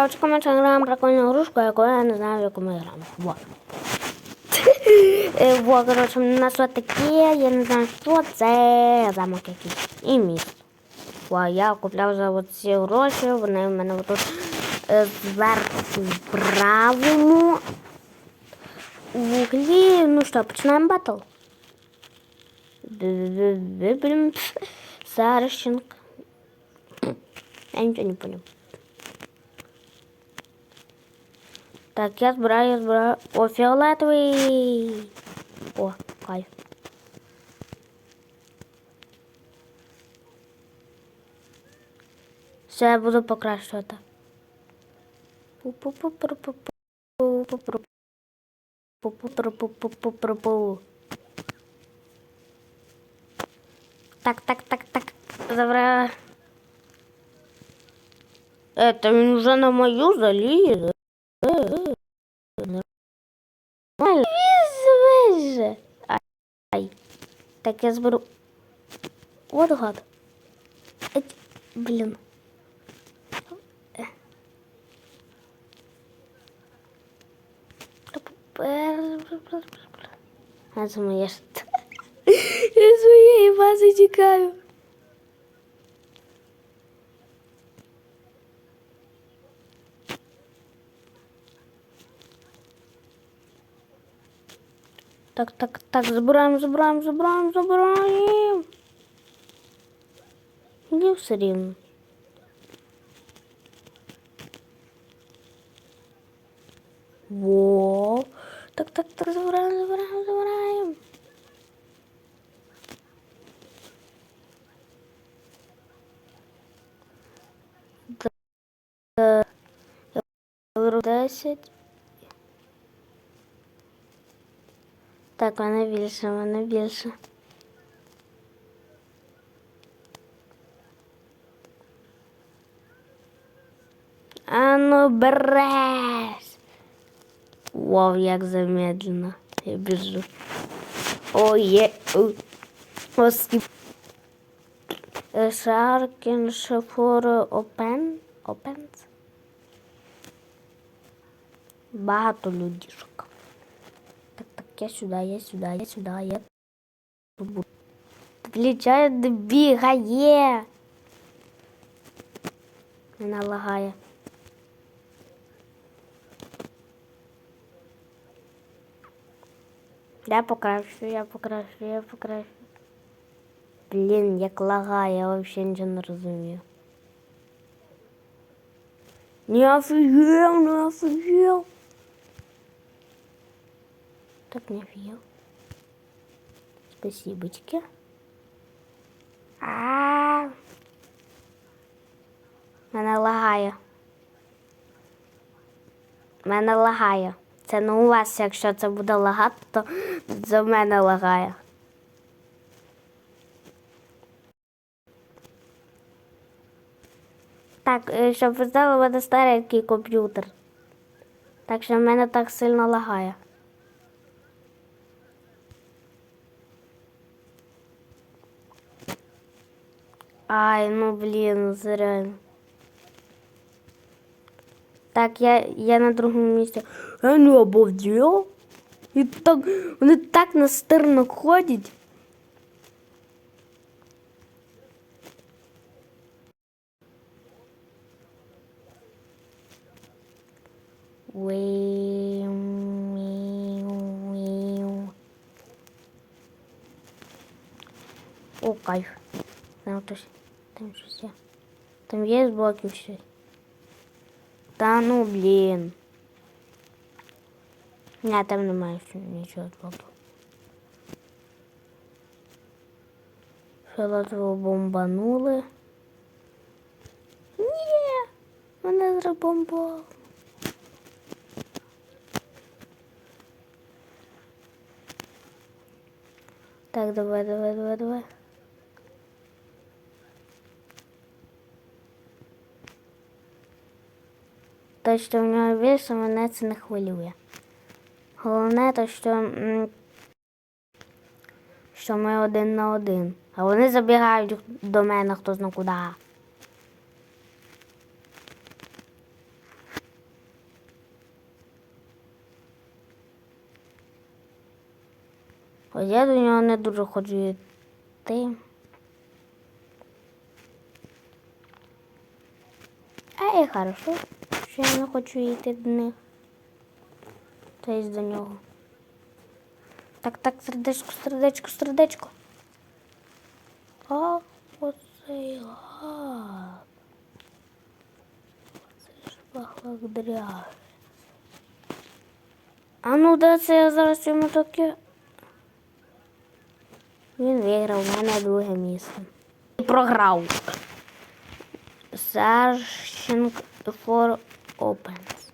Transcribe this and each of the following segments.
коротше, ми ще граємо прикольну грушку, яку я не знаю, в яку ми граємо. Вот. Е, Во, коротше, у нас от таке, я не знаю, що це я купляв за оці гроші, вони в мене тут е, зверху в правому вуглі. Ну що, починаємо батл? Блін, Сарщенко. Я нічого не понял. Так, я збираю, я збираю. О, фіолетовий. О, кайф. Все, я буду покращувати. Так, так, так, так. Забра. Это він уже на мою заліз. Візвиже. Ай. Ай. Так я зберу. От гад. Блін. А це моє. Я з своєї бази тікаю. Так, так, так, забираємо, забираємо, забираємо, забираємо. Мені все рівно. Во. Так, так, так, забираємо, забираємо, забираємо. Д- Так, вона більше, вона більше. А ну береш. Вау, як замедленно. Я біжу. Ой, є. Оскіп. Шаркін шефор опен. Опенс. Багато людішок. Так, так, я сюди, я сюди, я сюди, я тут буду. Включай, бігає. Вона лагає. Я покращу, я покращу, я покращу. Блін, як лагає, я взагалі нічого не розумію. Не офігел, не офігел. Так не офигел. Спасибочки. А, мене лагає. Мене лагає. Це не у вас, якщо це буде лагати, то за мене лагає. Так, е, щоб ви знали, у мене старенький комп'ютер. Так що в мене так сильно лагає. Ай, ну блін, зря. Так, я, я на другому місці. Я не обов'язково. І так, вони так настирно ходять. Уиу, уиу, уиу. О, кайф. Там хтось. Там щось є. Там є з блоків щось. Та ну блін. Ні, там немає ще нічого з блоків. Фіолетово бомбанули. Ні, мене зробомбували. Так, давай, давай, давай, давай. те, що в нього більше, мене це не хвилює. Головне те, що що ми один на один. А вони забігають до мене хто зна куди. Ось я до нього не дуже хочу йти. А і хорошо що я не хочу йти до них. Тобто до нього. Так, так, сердечко, сердечко, сердечко. А, оцей гад. Оцей ж благодаря. А ну де це я зараз йому таке? Він виграв у мене друге місце. І програв. For opens.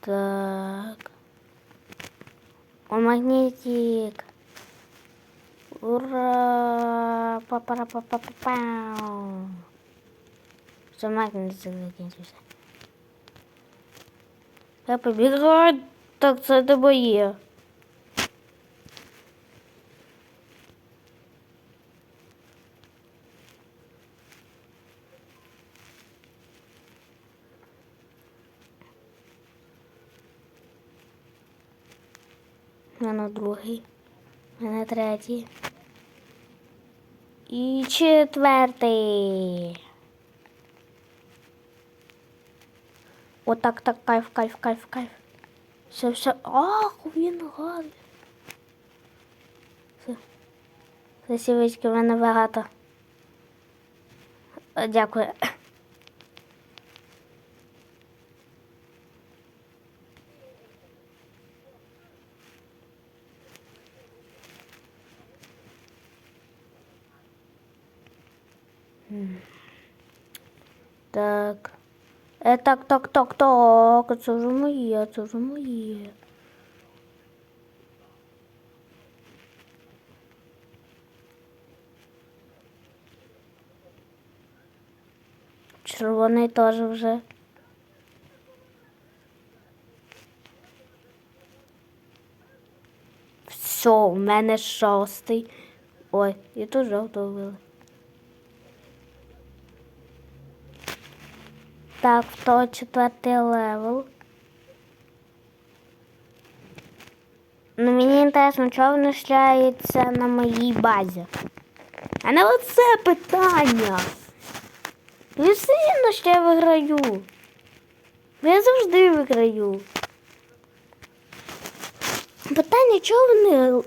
Так. О, магнитик. Ура! па па па па па пау Все, магнітик закінчився. Я побігаю. Так, це тебе є. Мене другий. У мене третій. І четвертий. Отак, так, кайф, кайф, кайф, кайф. Все, все. Ах, він гадий. Все. Все, в мене багато. Дякую. Так. Е, так, так, так, так. Це вже моє, це вже моє. Червоний теж вже. Все, у мене шостий. Ой, і тут жовтого вбили. Так, того четвертий левел. Ну, мені інтересно, чого вони шляються на моїй базі. А не оце питання. Не все рівно, що я виграю. Бо Я завжди виграю. Питання, чого вони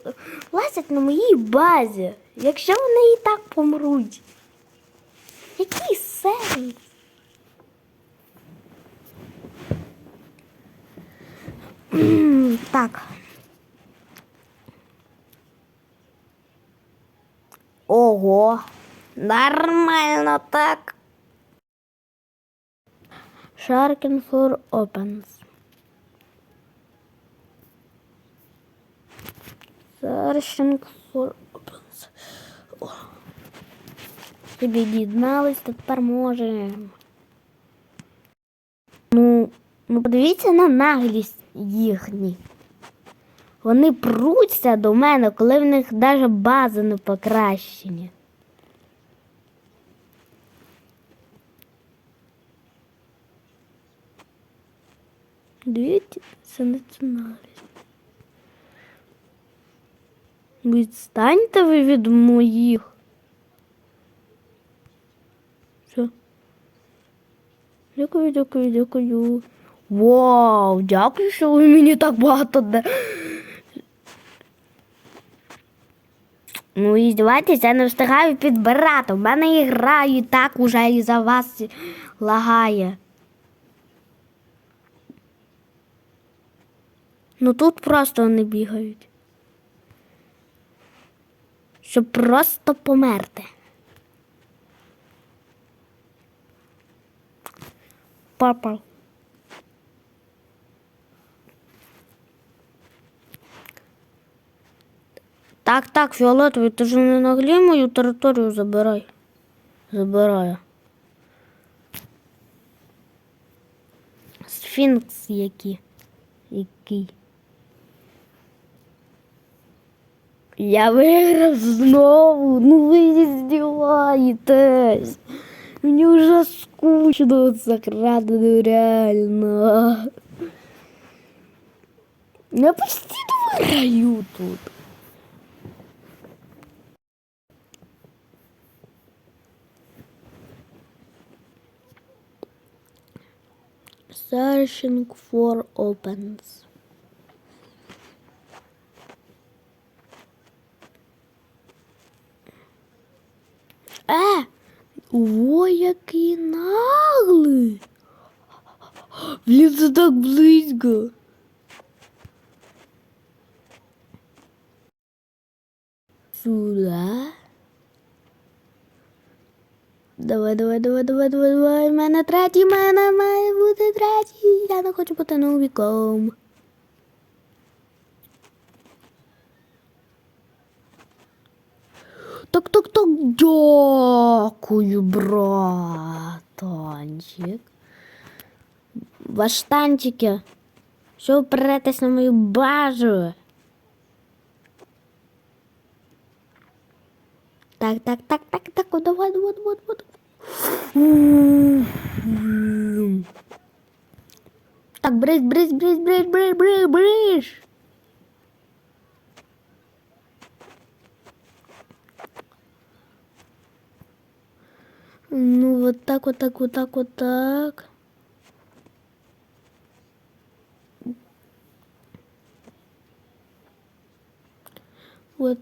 лазять на моїй базі, якщо вони і так помруть? Який сенс? Так. Ого, нормально так. Sharking for opens. Searching for opens. О. Тобі дізнались, тепер можемо. Ну, ну подивіться на наглість їхні. Вони пруться до мене, коли в них навіть бази не покращені. Дивіться, це національність. Відстаньте ви від моїх. Все. Дякую, дякую, дякую. Вау, дякую, що ви мені так багато де. Ну і здівайтеся, я не встигаю підбирати. У мене і граю і так уже і за вас лагає. Ну тут просто вони бігають. Щоб просто померти. Папа. Так, так, фіолетовий, ти ж не наглі мою територію забирай. Забираю. Сфінкс які. Який. Я виграв знову. Ну ви здіваєтесь. Мені вже скучно це крадено реально. Я постійно виграю тут. Searching for opens. Е, о, який наглий. Блін, це так близько. Сюда. Давай, давай, давай, давай, давай, давай. В мене третій, в мене має бути третій. Я не хочу бути новіком. Так, так, так, дякую, братанчик. Баштанчики, що ви перетесь на мою базу? Так, так, так, так, так, давай, давай, давай, давай. Так, брись, брись, брись, брись, брись, брись, брись. Ну, вот так, вот так, вот так, вот так. Вот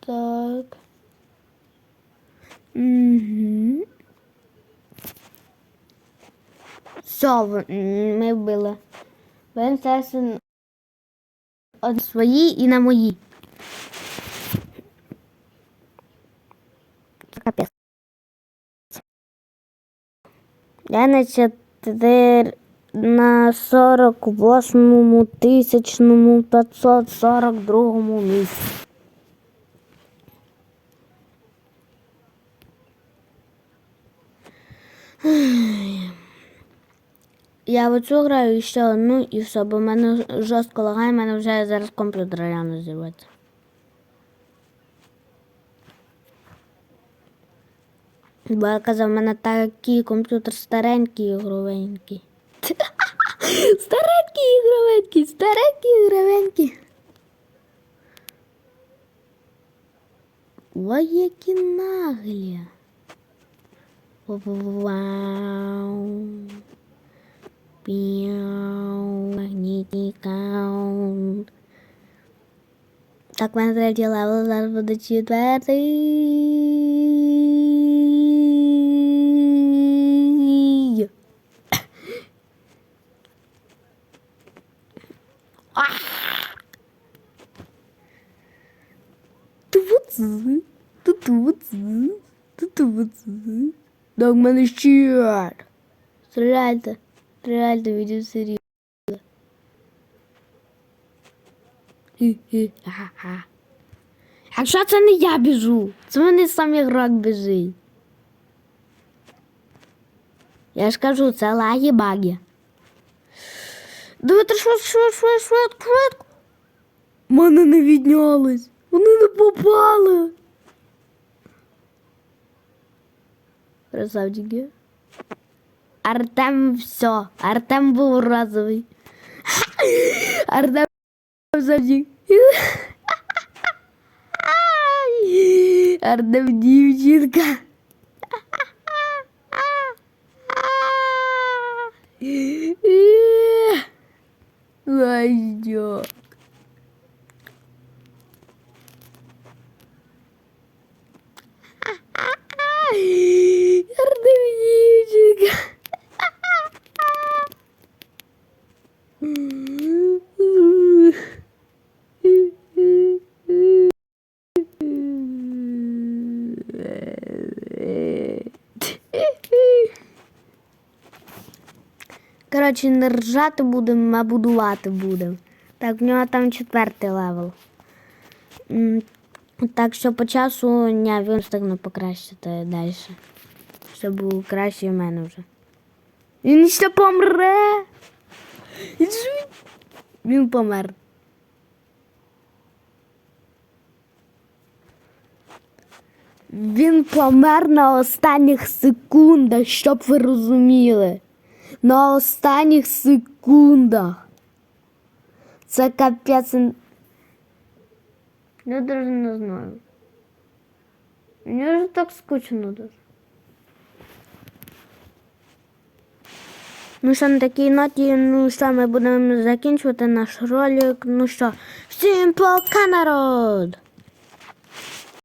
так. Все, ми вбили. Принцеси от свої і на мої. Капець. Я на чотир на 48 тисячному 542 місці. Я в оцю граю і ще одну і все, бо в мене жорстко лагає, в мене вже зараз комп'ютер реально зірветься. Бо я казав, в мене такий комп'ютер старенький ігровенький. Старенький ігровенький, старенький ігровенький. Ой, які наглі. Вау. Піау. Магнітний каунт. Так, в мене третій левел, зараз буде четвертий. Ту-ву-цу, ту-ту-ву-цу, ту-ту-ву-цу. Да, в мене щит. Стріляйте, стріляйте, відео серйозно. Хі-хі-ха-ха. Якщо це не я біжу, це мене сам ігрок біжить. Я ж кажу, це лаги баги. Давайте швидко, швидко, швидко, швидко, швидко. Мене не віднялись. Вони не попали. Красавчики. Артем все. Артем був разовий. Артем завжди. Артем дівчинка. Коротше, не ржати будемо, а будувати будемо. Так, в нього там четвертий левел. Так що по часу ні, він встигне покращити далі. Щоб було краще в мене вже. Він ще помре. Він помер. Він помер на останніх секундах, щоб ви розуміли. На останніх секундах. Це капець. Я навіть не знаю. Мені вже так скучно дуже. Ну що, на такій ноті, ну що, ми будемо закінчувати наш ролик. Ну що, всім пока, народ!